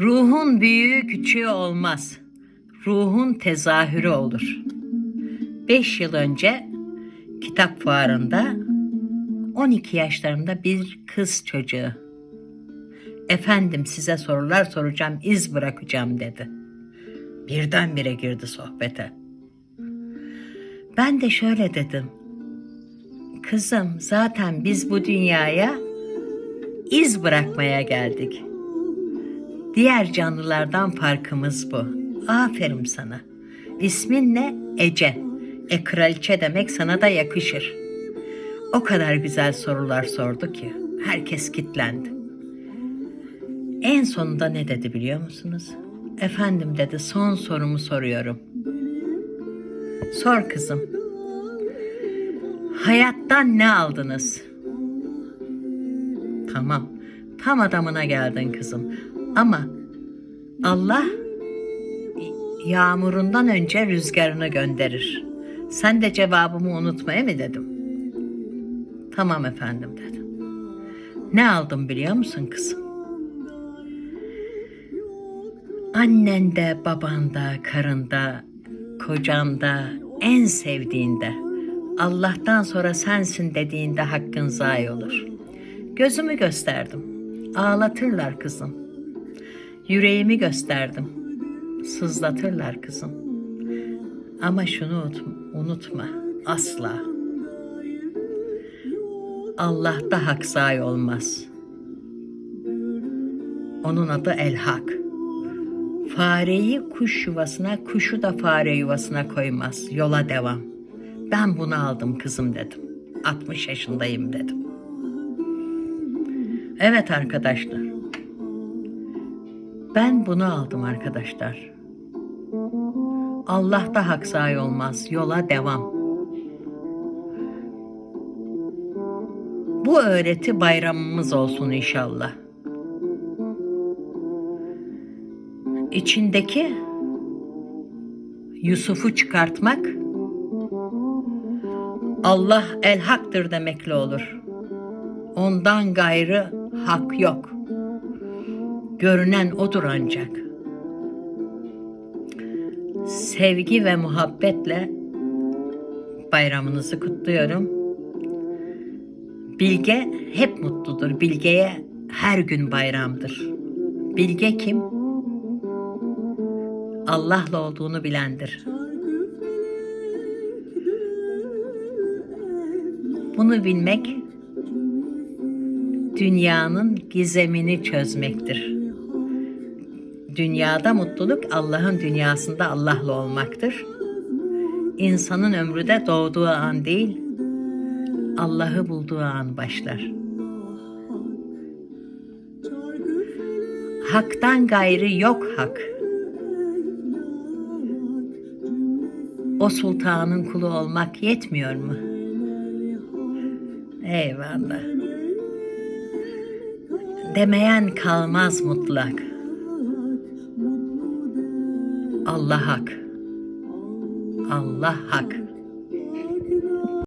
Ruhun büyüğü küçüğü olmaz. Ruhun tezahürü olur. Beş yıl önce kitap fuarında 12 yaşlarında bir kız çocuğu. Efendim size sorular soracağım, iz bırakacağım dedi. Birdenbire girdi sohbete. Ben de şöyle dedim. Kızım zaten biz bu dünyaya iz bırakmaya geldik. Diğer canlılardan farkımız bu. Aferin sana. İsmin ne? Ece. E kraliçe demek sana da yakışır. O kadar güzel sorular sordu ki herkes kitlendi. En sonunda ne dedi biliyor musunuz? Efendim dedi son sorumu soruyorum. Sor kızım. Hayattan ne aldınız? Tamam. Tam adamına geldin kızım. Ama Allah yağmurundan önce rüzgarını gönderir. Sen de cevabımı unutmaya mı dedim? Tamam efendim dedim. Ne aldım biliyor musun kızım? Annende, babanda, karında, kocanda, en sevdiğinde, Allah'tan sonra sensin dediğinde hakkın zayi olur. Gözümü gösterdim. Ağlatırlar kızım. Yüreğimi gösterdim. Sızlatırlar kızım. Ama şunu unutma, unutma asla. Allah'ta hak zayi olmaz. Onun adı El Hak. Fareyi kuş yuvasına, kuşu da fare yuvasına koymaz. Yola devam. Ben bunu aldım kızım dedim. 60 yaşındayım dedim. Evet arkadaşlar. Ben bunu aldım arkadaşlar. Allah'ta hak sahi olmaz. Yola devam. Bu öğreti bayramımız olsun inşallah. İçindeki Yusuf'u çıkartmak Allah el haktır demekle olur. Ondan gayrı hak yok. Görünen odur ancak. Sevgi ve muhabbetle bayramınızı kutluyorum. Bilge hep mutludur. Bilgeye her gün bayramdır. Bilge kim? Allah'la olduğunu bilendir. Bunu bilmek dünyanın gizemini çözmektir. Dünyada mutluluk Allah'ın dünyasında Allah'la olmaktır. İnsanın ömrü de doğduğu an değil, Allah'ı bulduğu an başlar. Hak'tan gayrı yok hak. O sultanın kulu olmak yetmiyor mu? Eyvallah. Demeyen kalmaz mutlak. Allah hak. Allah hak.